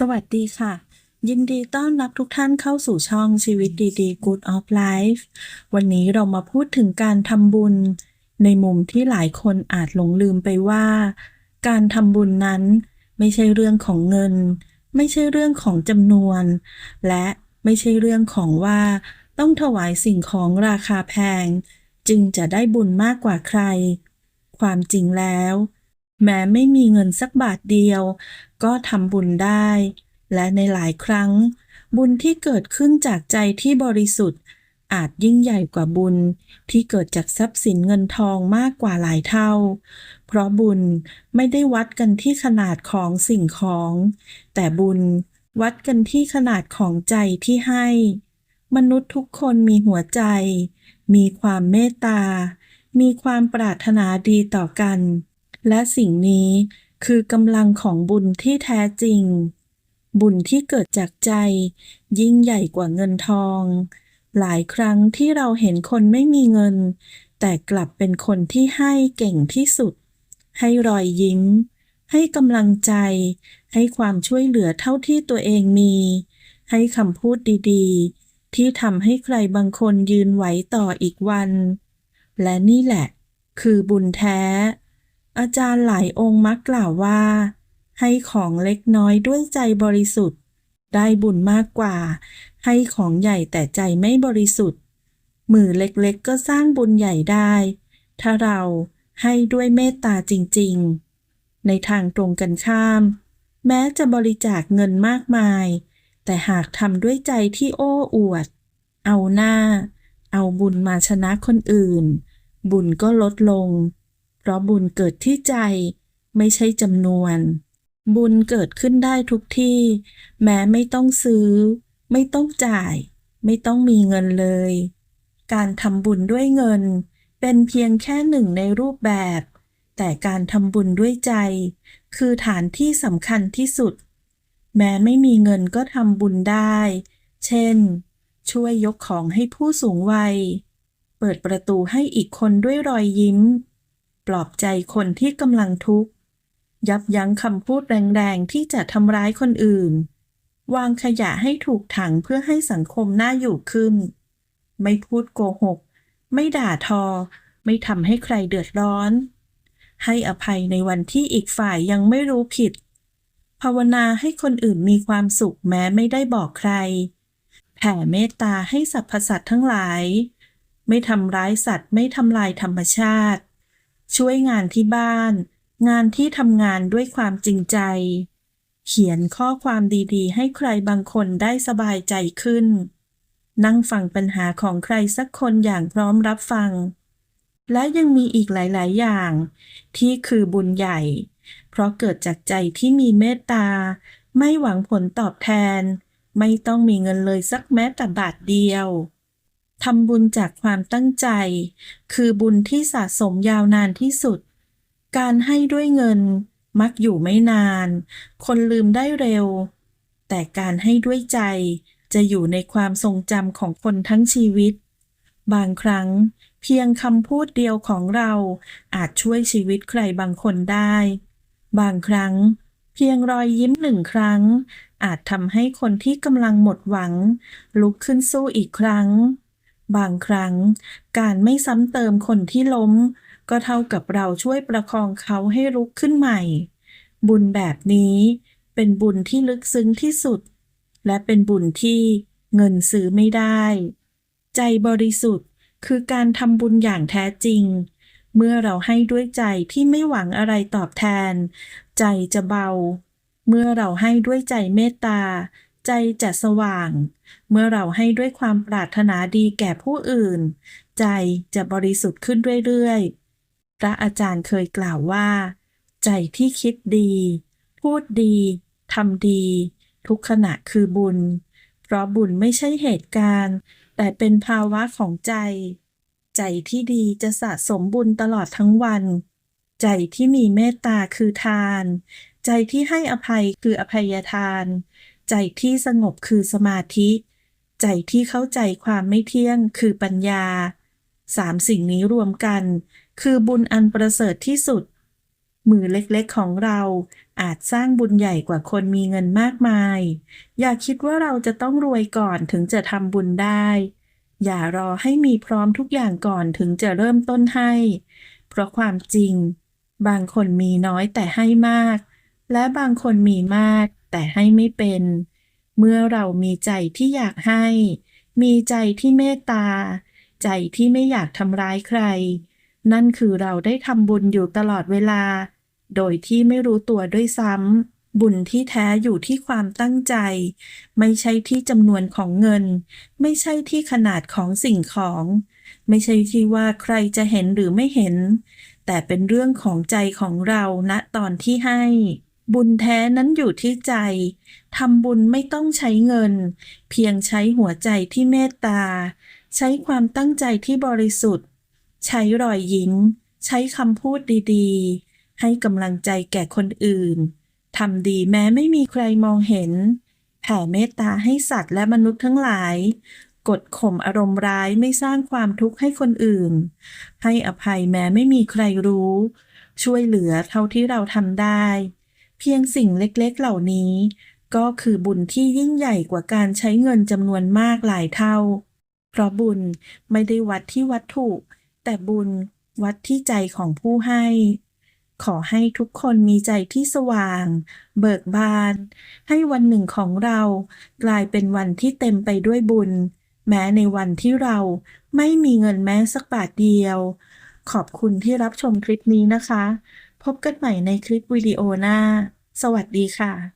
สวัสดีค่ะ ยินดีต้อนรับทุกท่านเข้าสู่ช่องชีวิตดีๆ Good of Life วันนี้เรามาพูดถึงการทำบุญ ในมุมที่หลายคนอาจหลงลืมไปว่า การทำบุญนั้นไม่ใช่เรื่องของเงิน ไม่ใช่เรื่องของจำนวน และไม่ใช่เรื่องของว่าต้องถวายสิ่งของราคาแพง จึงจะได้บุญมากกว่าใคร ความจริงแล้ว แม้ไม่มีเงินสักบาทเดียว ก็ทำบุญได้ และในหลายครั้ง บุญที่เกิดขึ้นจากใจที่บริสุทธิ์ อาจยิ่งใหญ่กว่าบุญที่เกิดจากทรัพย์สินเงินทองมากกว่าหลายเท่า เพราะบุญไม่ได้วัดกันที่ขนาดของสิ่งของ แต่บุญวัดกันที่ขนาดของใจที่ให้ มนุษย์ทุกคนมีหัวใจ มีความเมตตา มีความปรารถนาดีต่อกัน และสิ่งนี้คือกำลังของบุญที่แท้จริง บุญที่เกิดจากใจ ยิ่งใหญ่กว่าเงินทอง หลายครั้งที่เราเห็นคนไม่มีเงิน แต่กลับเป็นคนที่ให้เก่งที่สุด ให้รอยยิ้ม ให้กำลังใจ ให้ความช่วยเหลือเท่าที่ตัวเองมี ให้คำพูดดีๆ ที่ทำให้ใครบางคนยืนไหวต่ออีกวัน และนี่แหละ คือบุญแท้ อาจารย์หลายองค์มักกล่าวว่า ให้ของเล็กน้อยด้วยใจบริสุทธิ์ ได้บุญมากกว่า ให้ของใหญ่แต่ใจไม่บริสุทธิ์ มือเล็กๆก็สร้างบุญใหญ่ได้ ถ้าเราให้ด้วยเมตตาจริงๆ ในทางตรงกันข้าม แม้จะบริจาคเงินมากมาย แต่หากทำด้วยใจที่โอ้อวด เอาหน้า เอาบุญมาชนะคนอื่น บุญก็ลดลง เพราะบุญเกิดที่ใจไม่ใช่จำนวน บุญเกิดขึ้นได้ทุกที่ แม้ไม่ต้องซื้อ ไม่ต้องจ่าย ไม่ต้องมีเงินเลย การทำบุญด้วยเงิน เป็นเพียงแค่หนึ่งในรูปแบบ แต่การทำบุญด้วยใจ คือฐานที่สำคัญที่สุด แม้ไม่มีเงินก็ทำบุญได้ เช่น ช่วยยกของให้ผู้สูงวัย เปิดประตูให้อีกคนด้วยรอยยิ้ม ปลอบใจคนที่กำลังทุกข์ ยับยั้งคำพูดแรงๆ ที่จะทำร้ายคนอื่น วางขยะให้ถูกถังเพื่อให้สังคมน่าอยู่ขึ้น ไม่พูดโกหก ไม่ด่าทอ ไม่ทำให้ใครเดือดร้อน ให้อภัยในวันที่อีกฝ่ายยังไม่รู้ผิด ภาวนาให้คนอื่นมีความสุขแม้ไม่ได้บอกใคร แผ่เมตตาให้สรรพสัตว์ทั้งหลาย ไม่ทำร้ายสัตว์ไม่ทำลายธรรมชาติ ช่วยงานที่บ้าน งานที่ทำงานด้วยความจริงใจ เขียนข้อความดีๆ ให้ใครบางคนได้สบายใจขึ้น นั่งฟังปัญหาของใครสักคนอย่างพร้อมรับฟัง และยังมีอีกหลาย ๆ อย่าง ที่คือบุญใหญ่ เพราะเกิดจากใจที่มีเมตตา ไม่หวังผลตอบแทน ไม่ต้องมีเงินเลยสักแม้แต่บาทเดียว ทำบุญจากความตั้งใจ คือบุญที่สะสมยาวนานที่สุด การให้ด้วยเงินมักอยู่ไม่นาน คนลืมได้เร็ว แต่การให้ด้วยใจจะอยู่ในความทรงจำของคนทั้งชีวิต บางครั้งเพียงคำพูดเดียวของเราอาจช่วยชีวิตใครบางคนได้ บางครั้ง เพียงรอยยิ้มหนึ่งครั้ง อาจทำให้คนที่กำลังหมดหวัง ลุกขึ้นสู้อีกครั้ง บางครั้ง การไม่ซ้ำเติมคนที่ล้ม ก็เท่ากับเราช่วยประคองเขาให้ลุกขึ้นใหม่ บุญแบบนี้เป็นบุญที่ลึกซึ้งที่สุด และเป็นบุญที่เงินซื้อไม่ได้ ใจบริสุทธิ์คือการทำบุญอย่างแท้จริง เมื่อเราให้ด้วยใจที่ไม่หวังอะไรตอบแทน ใจจะเบา เมื่อเราให้ด้วยใจเมตตา ใจจะสว่าง เมื่อเราให้ด้วยความปรารถนาดีแก่ผู้อื่น ใจจะบริสุทธิ์ขึ้นเรื่อยๆ พระอาจารย์เคยกล่าวว่า ใจที่คิดดี พูดดีทำดี ทุกขณะคือบุญ เพราะบุญไม่ใช่เหตุการณ์ แต่เป็นภาวะของใจ ใจที่ดีจะสะสมบุญตลอดทั้งวัน ใจที่มีเมตตาคือทาน ใจที่ให้อภัยคืออภัยทาน ใจที่สงบคือสมาธิ ใจที่เข้าใจความไม่เที่ยงคือปัญญาสามสิ่งนี้รวมกัน คือบุญอันประเสริฐที่สุด มือเล็กๆของเราอาจสร้างบุญใหญ่กว่าคนมีเงินมากมาย อย่าคิดว่าเราจะต้องรวยก่อนถึงจะทำบุญได้ อย่ารอให้มีพร้อมทุกอย่างก่อนถึงจะเริ่มต้นให้ เพราะความจริง บางคนมีน้อยแต่ให้มาก และบางคนมีมาก แต่ให้ไม่เป็น เมื่อเรามีใจที่อยากให้ มีใจที่เมตตา ใจที่ไม่อยากทำร้ายใคร นั่นคือเราได้ทำบุญอยู่ตลอดเวลา โดยที่ไม่รู้ตัวด้วยซ้ำบุญที่แท้อยู่ที่ความตั้งใจ ไม่ใช่ที่จำนวนของเงิน ไม่ใช่ที่ขนาดของสิ่งของ ไม่ใช่ที่ว่าใครจะเห็นหรือไม่เห็น แต่เป็นเรื่องของใจของเราณตอนที่ให้ บุญแท้นั้นอยู่ที่ใจ ทำบุญไม่ต้องใช้เงิน เพียงใช้หัวใจที่เมตตา ใช้ความตั้งใจที่บริสุทธิ์ ใช้รอยยิ้ม ใช้คำพูดดีๆ ให้กำลังใจแก่คนอื่น ทำดีแม้ไม่มีใครมองเห็น แผ่เมตตาให้สัตว์และมนุษย์ทั้งหลาย กดข่มอารมณ์ร้ายไม่สร้างความทุกข์ให้คนอื่น ให้อภัยแม้ไม่มีใครรู้ ช่วยเหลือเท่าที่เราทำได้ เพียงสิ่งเล็กๆเหล่านี้ ก็คือบุญที่ยิ่งใหญ่กว่าการใช้เงินจำนวนมากหลายเท่า เพราะบุญไม่ได้วัดที่วัตถุ แต่บุญวัดที่ใจของผู้ให้ ขอให้ทุกคนมีใจที่สว่าง เบิกบาน ให้วันหนึ่งของเรากลายเป็นวันที่เต็มไปด้วยบุญ แม้ในวันที่เราไม่มีเงินแม้สักบาทเดียว ขอบคุณที่รับชมคลิปนี้นะคะ พบกันใหม่ในคลิปวิดีโอหน้า สวัสดีค่ะ